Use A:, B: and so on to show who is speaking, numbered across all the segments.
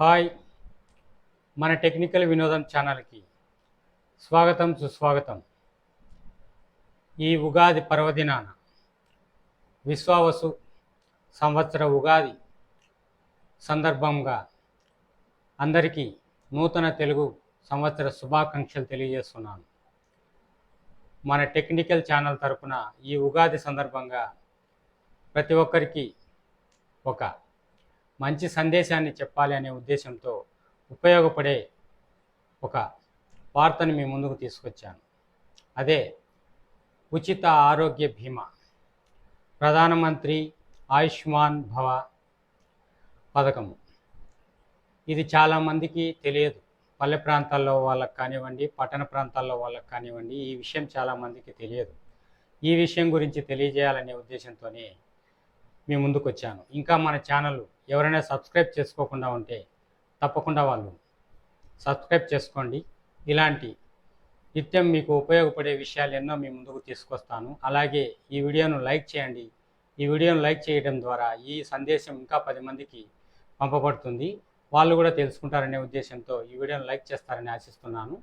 A: Hi. మన technical వినోదం ఛానల్కి స్వాగతం సుస్వాగతం. ఈ ఉగాది పర్వదినాన విశ్వావసు సంవత్సర ఉగాది సందర్భంగా అందరికీ నూతన తెలుగు సంవత్సర శుభాకాంక్షలు తెలియజేస్తున్నాను. మన టెక్నికల్ ఛానల్ తరపున ఈ ఉగాది సందర్భంగా ప్రతి ఒక్కరికి ఒక మంచి సందేశాన్ని చెప్పాలి అనే ఉద్దేశంతో ఉపయోగపడే ఒక వార్తను మీ ముందుకు తీసుకొచ్చాను. అదే ఉచిత ఆరోగ్య బీమా ప్రధానమంత్రి ఆయుష్మాన్ భవ పథకము. ఇది చాలామందికి తెలియదు. పల్లె ప్రాంతాల్లో వాళ్ళకి కానివ్వండి పట్టణ ప్రాంతాల్లో వాళ్ళకి కానివ్వండి ఈ విషయం చాలామందికి తెలియదు. ఈ విషయం గురించి తెలియజేయాలనే ఉద్దేశంతోనే మీ ముందుకు వచ్చాను ఇంకా మన ఛానల్ ఎవరైనా సబ్స్క్రైబ్ చేసుకోకుండా ఉంటే తప్పకుండా వాళ్ళు సబ్స్క్రైబ్ చేసుకోండి. ఇలాంటి నిత్యం మీకు ఉపయోగపడే విషయాలు ఎన్నో మీ ముందుకు తీసుకొస్తాను. అలాగే ఈ వీడియోను లైక్ చేయండి. ఈ వీడియోను లైక్ చేయడం ద్వారా ఈ సందేశం ఇంకా పది మందికి పంపబడుతుంది. వాళ్ళు కూడా తెలుసుకుంటారనే ఉద్దేశంతో ఈ వీడియోను లైక్ చేస్తారని ఆశిస్తున్నాను.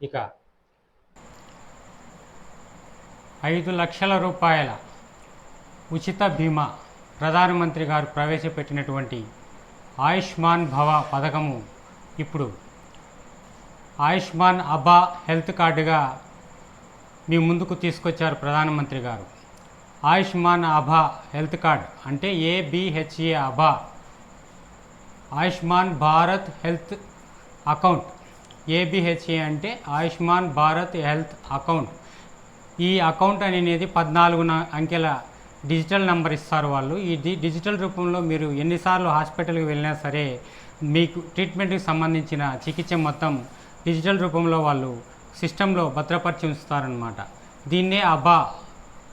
A: ఇక ఐదు లక్షల రూపాయల ఉచిత బీమా ప్రధానమంత్రి గారు ప్రవేశపెట్టినటువంటి ఆయుష్మాన్ భవ పథకము ఇప్పుడు ఆయుష్మాన్ అబ్బా హెల్త్ కార్డుగా మీ ముందుకు తీసుకొచ్చారు ప్రధానమంత్రి గారు. ఆయుష్మాన్ అభా హెల్త్ కార్డ్ అంటే ABHA Abha Ayushman Bharat health account ABHA అంటే ఆయుష్మాన్ భారత్ హెల్త్ అకౌంట్. ఈ అకౌంట్ అనేది పద్నాలుగు అంకెల డిజిటల్ నెంబర్ ఇస్తారు వాళ్ళు. ఈ డి డిజిటల్ రూపంలో మీరు ఎన్నిసార్లు హాస్పిటల్కి వెళ్ళినా సరే మీకు ట్రీట్మెంట్కి సంబంధించిన చికిత్స మొత్తం డిజిటల్ రూపంలో వాళ్ళు సిస్టంలో భద్రపరిచి ఉంచుతారనమాట దీన్నే Abha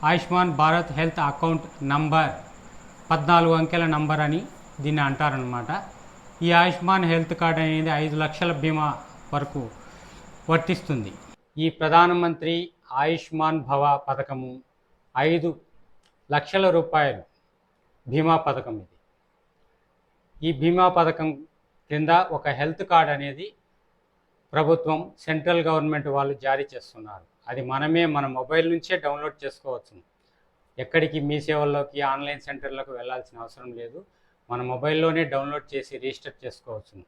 A: Ayushman Bharat health account number పద్నాలుగు అంకెల నంబర్ అని దీన్ని అంటారనమాట ఈ ఆయుష్మాన్ హెల్త్ కార్డ్ అనేది ఐదు లక్షల బీమా వరకు వర్తిస్తుంది. ఈ ప్రధానమంత్రి ఆయుష్మాన్ భవ పథకము ఐదు లక్షల రూపాయలు బీమా పథకం ఇది. ఈ బీమా పథకం కింద ఒక హెల్త్ కార్డ్ అనేది ప్రభుత్వం సెంట్రల్ గవర్నమెంట్ వాళ్ళు జారీ చేస్తున్నారు. అది మనమే మన మొబైల్ నుంచే డౌన్లోడ్ చేసుకోవచ్చు. ఎక్కడికి మీ సేవల్లోకి ఆన్లైన్ సెంటర్లకు వెళ్ళాల్సిన అవసరం లేదు. మన మొబైల్లోనే డౌన్లోడ్ చేసి రిజిస్టర్ చేసుకోవచ్చు.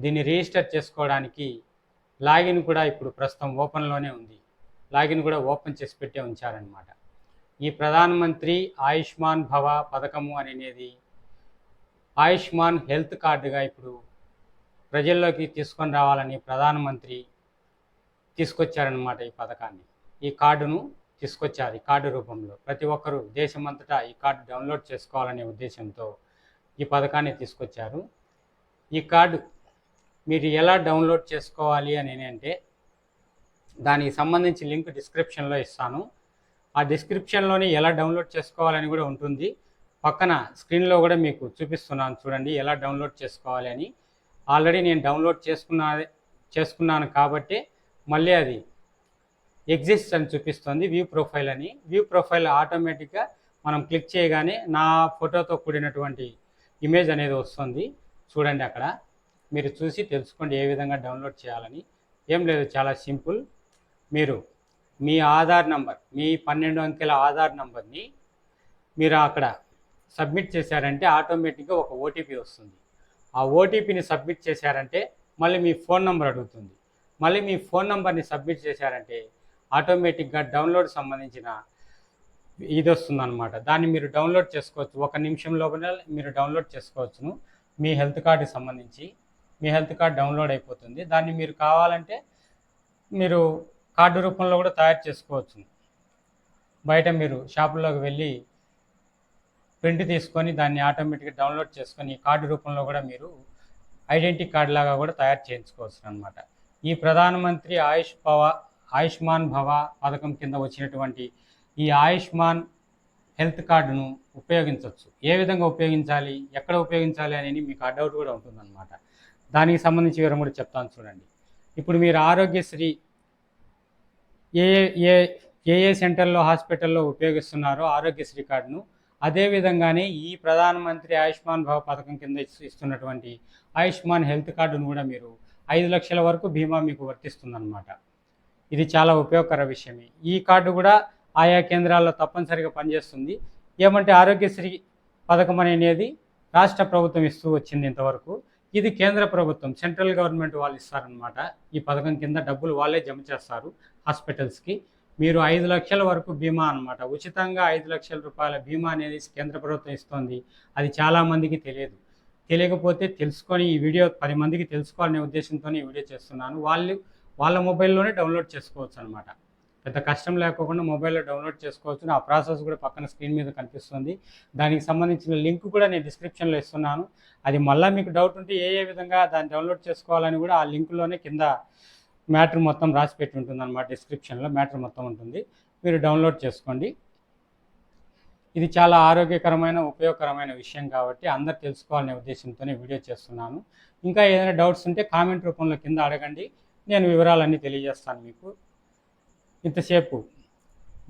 A: దీన్ని రిజిస్టర్ చేసుకోవడానికి లాగిన్ కూడా ఇప్పుడు ప్రస్తుతం ఓపెన్లోనే ఉంది. లాగిన్ కూడా ఓపెన్ చేసి పెట్టే ఉంచారనమాట ఈ ప్రధానమంత్రి ఆయుష్మాన్ భవ పథకము అనేది ఆయుష్మాన్ హెల్త్ కార్డుగా ఇప్పుడు ప్రజల్లోకి తీసుకొని రావాలని ప్రధానమంత్రి తీసుకొచ్చారనమాట ఈ పథకాన్ని. ఈ కార్డును తీసుకొచ్చారు ఈ కార్డు రూపంలో. ప్రతి ఒక్కరూ దేశమంతటా ఈ కార్డు డౌన్లోడ్ చేసుకోవాలనే ఉద్దేశంతో ఈ పథకాన్ని తీసుకొచ్చారు. ఈ కార్డు మీరు ఎలా డౌన్లోడ్ చేసుకోవాలి అని అంటే దానికి సంబంధించి లింక్ డిస్క్రిప్షన్లో ఇస్తాను. ఆ డిస్క్రిప్షన్లోని ఎలా డౌన్లోడ్ చేసుకోవాలని కూడా ఉంటుంది. పక్కన స్క్రీన్లో కూడా మీకు చూపిస్తున్నాను చూడండి ఎలా డౌన్లోడ్ చేసుకోవాలి అని. ఆల్రెడీ నేను డౌన్లోడ్ చేసుకున్నా చేసుకున్నాను కాబట్టి మళ్ళీ అది ఎగ్జిస్ట్ అని చూపిస్తుంది వ్యూ ప్రొఫైల్ అని. వ్యూ ప్రొఫైల్ ఆటోమేటిక్గా మనం క్లిక్ చేయగానే నా ఫోటోతో కూడినటువంటి ఇమేజ్ అనేది వస్తుంది. చూడండి అక్కడ. మీరు చూసి తెలుసుకోండి ఏ విధంగా డౌన్లోడ్ చేయాలని. ఏం లేదు చాలా సింపుల్ మీరు మీ ఆధార్ నంబర్ మీ పన్నెండు అంకెల ఆధార్ నంబర్ని మీరు అక్కడ సబ్మిట్ చేశారంటే ఆటోమేటిక్గా ఒక ఓటీపీ వస్తుంది. ఆ ఓటీపీని సబ్మిట్ చేశారంటే మళ్ళీ మీ ఫోన్ నెంబర్ అడుగుతుంది. మళ్ళీ మీ ఫోన్ నెంబర్ని సబ్మిట్ చేశారంటే ఆటోమేటిక్గా డౌన్లోడ్ సంబంధించిన ఇది వస్తుందన్నమాట. దాన్ని మీరు డౌన్లోడ్ చేసుకోవచ్చు. ఒక నిమిషం లోపల మీరు డౌన్లోడ్ చేసుకోవచ్చును. మీ హెల్త్ కార్డుకి సంబంధించి మీ హెల్త్ కార్డ్ డౌన్లోడ్ అయిపోతుంది. దాన్ని మీరు కావాలంటే మీరు కార్డు రూపంలో కూడా తయారు చేసుకోవచ్చు. బయట మీరు షాపుల్లోకి వెళ్ళి ప్రింట్ తీసుకొని దాన్ని ఆటోమేటిక్గా డౌన్లోడ్ చేసుకొని కార్డు రూపంలో కూడా మీరు ఐడెంటిటీ కార్డు లాగా కూడా తయారు చేయించుకోవచ్చు అనమాట ఈ ప్రధానమంత్రి ఆయుష్ భవ ఆయుష్మాన్ భవ పథకం కింద వచ్చినటువంటి ఈ ఆయుష్మాన్ హెల్త్ కార్డును ఉపయోగించవచ్చు. ఏ విధంగా ఉపయోగించాలి? ఎక్కడ ఉపయోగించాలి అనేది మీకు ఆ కూడా ఉంటుందన్నమాట. దానికి సంబంధించి వివరం కూడా చెప్తాను చూడండి. ఇప్పుడు మీరు ఆరోగ్యశ్రీ ఏ ఏ ఏ ఏ సెంటర్లో హాస్పిటల్లో ఉపయోగిస్తున్నారో ఆరోగ్యశ్రీ కార్డును. అదేవిధంగానే ఈ ప్రధానమంత్రి ఆయుష్మాన్ భవ పథకం కింద ఇస్తున్నటువంటి ఆయుష్మాన్ హెల్త్ కార్డును కూడా మీరు ఐదు లక్షల వరకు బీమా మీకు వర్తిస్తుందన్నమాట. ఇది చాలా ఉపయోగకర విషయమే. ఈ కార్డు కూడా ఆయా కేంద్రాల్లో తప్పనిసరిగా పనిచేస్తుంది. ఏమంటే ఆరోగ్యశ్రీ పథకం అనేది రాష్ట్ర ప్రభుత్వం ఇస్తూ వచ్చింది ఇంతవరకు. ఇది కేంద్ర ప్రభుత్వం సెంట్రల్ గవర్నమెంట్ వాళ్ళు ఇస్తారనమాట ఈ పథకం కింద డబ్బులు వాళ్ళే జమ చేస్తారు హాస్పిటల్స్కి. మీరు ఐదు లక్షల వరకు బీమా అన్నమాట. ఉచితంగా ఐదు లక్షల రూపాయల బీమా అనేది కేంద్ర ప్రభుత్వం ఇస్తోంది. అది చాలామందికి తెలియదు. తెలియకపోతే తెలుసుకొని ఈ వీడియో పది మందికి తెలుసుకోవాలనే ఉద్దేశంతో ఈ వీడియో చేస్తున్నాను. వాళ్ళు వాళ్ళ మొబైల్లోనే డౌన్లోడ్ చేసుకోవచ్చు అనమాట పెద్ద కష్టం లేకోకుండా మొబైల్లో డౌన్లోడ్ చేసుకోవచ్చు. ఆ ప్రాసెస్ కూడా పక్కన స్క్రీన్ మీద కనిపిస్తుంది. దానికి సంబంధించిన లింక్ కూడా నేను డిస్క్రిప్షన్లో ఇస్తున్నాను. అది మళ్ళీ మీకు డౌట్ ఉంటే ఏ ఏ విధంగా దాన్ని డౌన్లోడ్ చేసుకోవాలని కూడా ఆ లింక్లోనే కింద మ్యాటర్ మొత్తం రాసి పెట్టి ఉంటుంది అనమాట డిస్క్రిప్షన్లో మ్యాటర్ మొత్తం ఉంటుంది. మీరు డౌన్లోడ్ చేసుకోండి. ఇది చాలా ఆరోగ్యకరమైన ఉపయోగకరమైన విషయం కాబట్టి అందరు తెలుసుకోవాలనే ఉద్దేశంతోనే వీడియో చేస్తున్నాను. ఇంకా ఏదైనా డౌట్స్ ఉంటే కామెంట్ రూపంలో కింద అడగండి. నేను వివరాలన్నీ తెలియజేస్తాను మీకు. ఇంతసేపు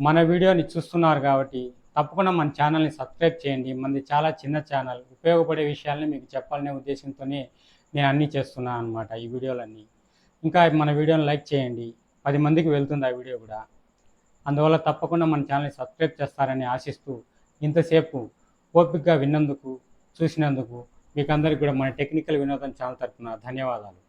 A: మన వీడియోని చూస్తున్నారు కాబట్టి తప్పకుండా మన ఛానల్ని సబ్స్క్రైబ్ చేయండి. మనది చాలా చిన్న ఛానల్. ఉపయోగపడే విషయాల్ని మీకు చెప్పాలనే ఉద్దేశంతోనే నేను అన్నీ చేస్తున్నాను అనమాట ఈ వీడియోలన్నీ. ఇంకా మన వీడియోని లైక్ చేయండి. పది మందికి వెళ్తుంది ఆ వీడియో కూడా. అందువల్ల తప్పకుండా మన ఛానల్ని సబ్స్క్రైబ్ చేస్తారని ఆశిస్తూ ఇంతసేపు ఓపికగా విన్నందుకు చూసినందుకు మీకు అందరికీ కూడా మన టెక్నికల్ వినోదం ఛానల్ తరపున ధన్యవాదాలు.